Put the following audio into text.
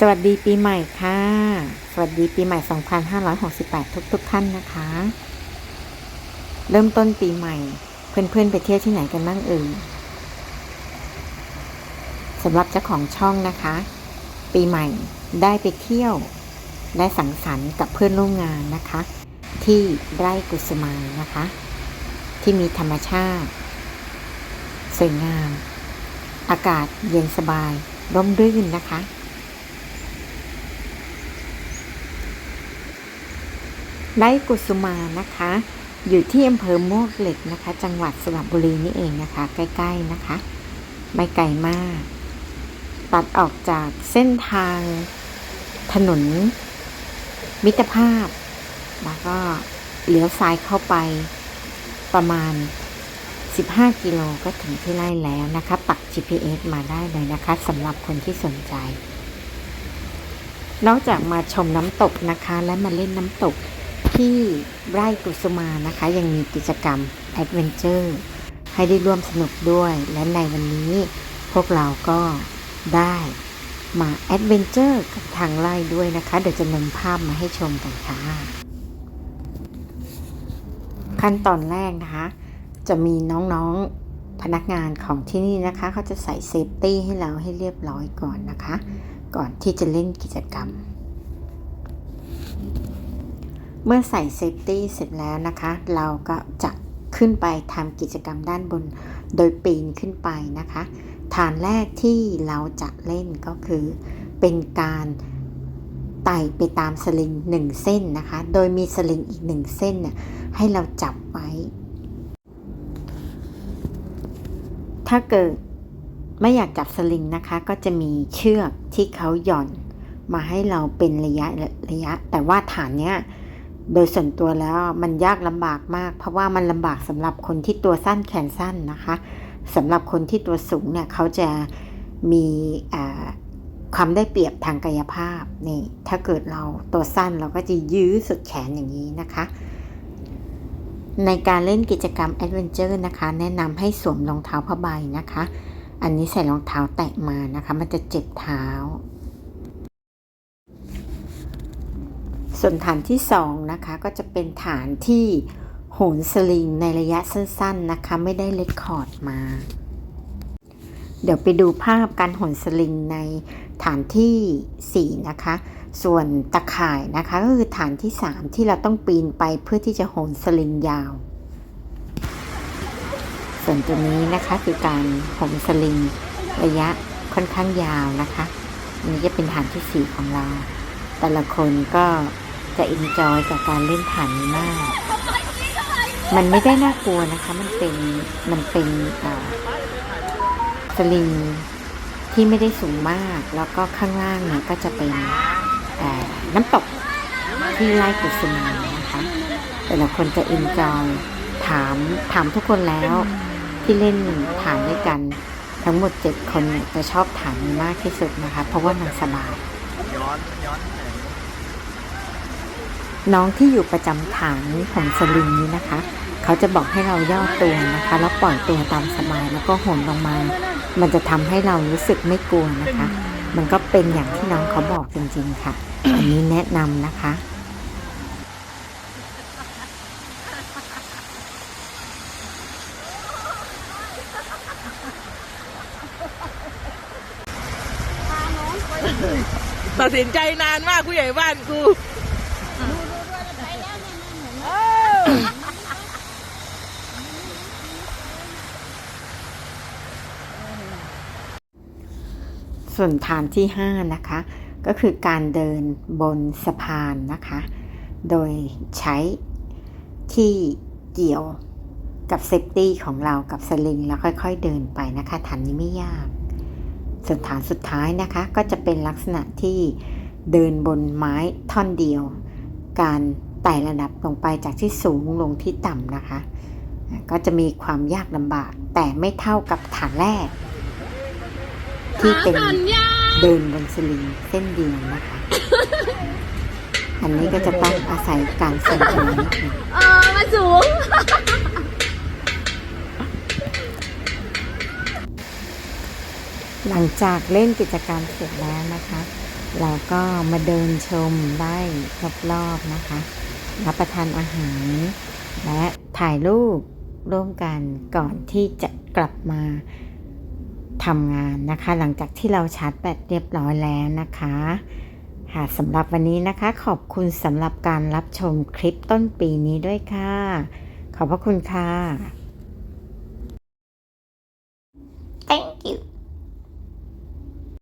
สวัสดีปีใหม่ค่ะ สวัสดีปีใหม่ 2568 ทุกทุกๆท่านนะคะ เริ่มต้นปีใหม่ เพื่อนๆไปเที่ยวที่ไหนกันบ้างเอ่ยสำหรับเจ้าของช่องนะคะ ปีใหม่ได้ไปเที่ยวและสังสรรค์กับเพื่อนร่วมงานนะคะ ที่ไร่กุสมานนะคะ ที่มีธรรมชาติ สวยงาม อากาศเย็นสบายร่มรื่นนะคะ ไร่กุสุมานะคะ อยู่ที่อำเภอมวกเหล็กนะคะ จังหวัดสระบุรีนี่เองนะคะ ใกล้ๆนะคะ ไม่ไกลมาก ตัดออกจากเส้นทางถนนมิตรภาพ แล้วก็เลี้ยวซ้ายเข้าไปประมาณ 15 กิโลก็ถึงที่ไร่แล้วนะคะ ปัก GPS มาได้เลยนะคะสำหรับคนที่สนใจ นอกจากมาชมน้ำตกนะคะ และมาเล่นน้ำตก ที่ไร่กุสุมานะคะ ยังมีกิจกรรมแอดเวนเจอร์ให้ได้ร่วมสนุกด้วย และในวันนี้พวกเราก็ได้มาแอดเวนเจอร์กับทางไร่ด้วยนะคะ เดี๋ยวจะนำภาพมาให้ชมกันค่ะ ขั้นตอนแรกนะคะ จะมีน้องๆพนักงานของที่นี่นะคะ เขาจะใส่เซฟตี้ให้เราให้เรียบร้อยก่อนนะคะ ก่อนที่จะเล่นกิจกรรม เมื่อใส่เซฟตี้เสร็จแล้วนะคะ เราก็จะขึ้นไปทำกิจกรรมด้านบน โดยปีนขึ้นไปนะคะ ฐานแรกที่เราจะเล่นก็คือ เป็นการไต่ไปตามสลิงหนึ่งเส้นนะคะ โดยมีสลิงอีกหนึ่งเส้นน่ยให้เราจับไว้ ถ้าเกิดไม่อยากจับสลิงนะคะ ก็จะมีเชือกที่เขาหย่อนมาให้เราเป็นระยะระยะ แต่ว่าฐานเนี้ย โดยส่วนตัวแล้วมันยากลำบากมาก เพราะว่ามันลำบากสำหรับคนที่ตัวสั้นแขนสั้นนะคะสำหรับคนที่ตัวสูงเนี่ยเขาจะมีความได้เปรียบทางกายภาพนี่ถ้าเกิดเราตัวสั้นเราก็จะยื้อสุดแขนอย่างนี้นะคะ ในการเล่นกิจกรรมแอดเวนเจอร์นะคะ แนะนำให้สวมรองเท้าผ้าใบนะคะ อันนี้ใส่รองเท้าแตะมานะคะ มันจะเจ็บเท้า ส่วนฐานที่2นะคะก็จะเป็นฐานที่โหนสลิงในระยะสั้นๆนะคะไม่ได้เลคคอร์ดมา เดี๋ยวไปดูภาพการโหนสลิงในฐานที่4นะคะส่วนตะข่ายนะคะก็คือฐานที่ 3 ที่เราต้องปีนไปเพื่อที่จะโหนสลิงยาว ส่วนตัวนี้นะคะคือการโหนสลิงระยะค่อนข้างยาวนะคะอันนี้จะเป็นฐานที่ 4 ของเรา แต่ละคนก็ จะอินจอยกับการเล่นฐานนี้มาก มันไม่ได้น่ากลัวนะคะ มันเป็นมันเป็นอ่าสลิงที่ไม่ได้สูงมาก แล้วก็ข้างล่างเนี่ยก็จะเป็นอ่าน้ำตกที่ไล่กุสุมานะคะแต่ละคนจะอินจอยถามถามทุกคนแล้วที่เล่นฐานด้วยกัน ทั้งหมดเจ็ดคนเนี่ยจะชอบฐานมากที่สุดนะคะ เพราะว่ามันสบายย้อนย้อน น้องที่อยู่ประจำฐานของสลิงนี้นะคะ เขาจะบอกให้เราย่อตัวนะคะ แล้วปล่อยตัวตามสบายแล้วก็โหนลงมา มันจะทำให้เรารู้สึกไม่กลัวนะคะ มันก็เป็นอย่างที่น้องเขาบอกจริงๆค่ะ อันนี้แนะนำนะคะตัดสินใจนานมากผู้ใหญ่บ้านกู ส่วนฐานที่ 5 นะคะ ก็คือการเดินบนสะพานนะคะ โดยใช้ที่เกี่ยวกับเซฟตี้ของเรากับสลิงแล้วค่อยๆเดินไปนะคะฐานนี้ไม่ยาก ส่วนฐานสุดท้ายนะคะ ก็จะเป็นลักษณะที่เดินบนไม้ท่อนเดียว การไต่ระดับลงไปจากที่สูงลงที่ต่ำนะคะ ก็จะมีความยากลำบากแต่ไม่เท่ากับฐานแรก ที่เป็นเดินบนสลิงเส้นเดียวนะคะ อันนี้ก็จะต้องอาศัยการทรงตัวนิดหนึงเออมาสูง หลังจากเล่นกิจกรรมเสร็จแล้วนะคะ เราก็มาเดินชมได้รอบๆนะคะ รับประทานอาหาร และถ่ายรูปร่วมกันก่อนที่จะกลับมา ทำงานนะคะ หลังจากที่เราชาร์จแบตเรียบร้อยแล้วนะคะค่ะสำหรับวันนี้นะคะ ขอบคุณสำหรับการรับชมคลิปต้นปีนี้ด้วยค่ะ ขอบพระคุณค่ะ